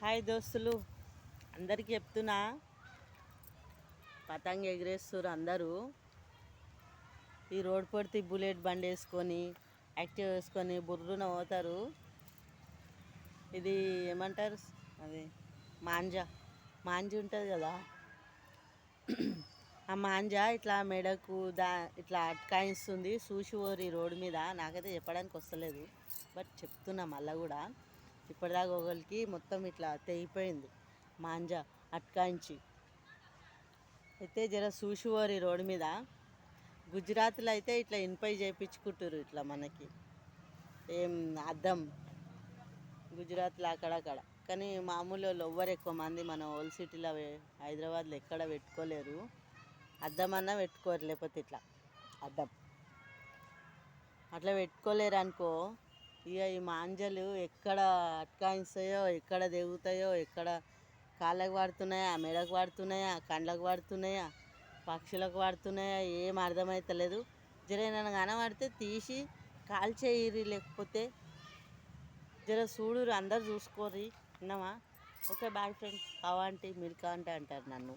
Hi దోస్తులు. అందరికీ చెప్తున్నా. పతంగ ఎగిరేస్తారు అందరూ. ఈ రోడ్ పడితే బుల్లెట్ బండి వేసుకొని యాక్టివ్ వేసుకొని బుర్రున పోతారు. ఇది ఏమంటారు? అది మాంజా. మాంజి ఉంటుంది కదా. ఆ మాంజా ఇట్లా మెడకు దా ఇట్లా అట్కాయిస్తుంది చూసి ఓరి రోడ్డు మీద. నాకైతే చెప్పడానికి వస్తలేదు బట్ చెప్తున్నా మళ్ళీ కూడా. ఇప్పటిదాకా ఒకరికి మొత్తం ఇట్లా తెగిపోయింది. మాంజా అట్కాయించి అయితే జర చూసి ఓరి రోడ్డు మీద గుజరాత్లో అయితే ఇట్లా ఇన్పై చేయించుకుంటారు ఇట్లా మనకి. ఏం అద్దం. గుజరాత్లో అక్కడక్కడ. కానీ మామూలు వాళ్ళు ఎవ్వరు ఎక్కువ మంది మన ఓల్డ్ సిటీలో హైదరాబాద్లో ఎక్కడ పెట్టుకోలేరు. అద్దం అన్నా పెట్టుకోరు లేకపోతే ఇట్లా. అద్దం. అట్లా పెట్టుకోలేరు అనుకో ఇక ఈ మాంజలు ఎక్కడ అట్కాయిస్తాయో ఎక్కడ దిగుతాయో ఎక్కడ కాళ్ళకు పడుతున్నాయా మెడకు పడుతున్నాయా కండ్లకు పడుతున్నాయా పక్షులకు పడుతున్నాయా ఏం అర్థమవుతలేదు జర నన్ను కనబడితే తీసి కాల్చేయిరి లేకపోతే జర చూడు అందరు చూసుకోరి విన్నామా ఓకే బాయ్ ఫ్రెండ్ కావంటి మిల్కా అంటే అంటారు నన్ను.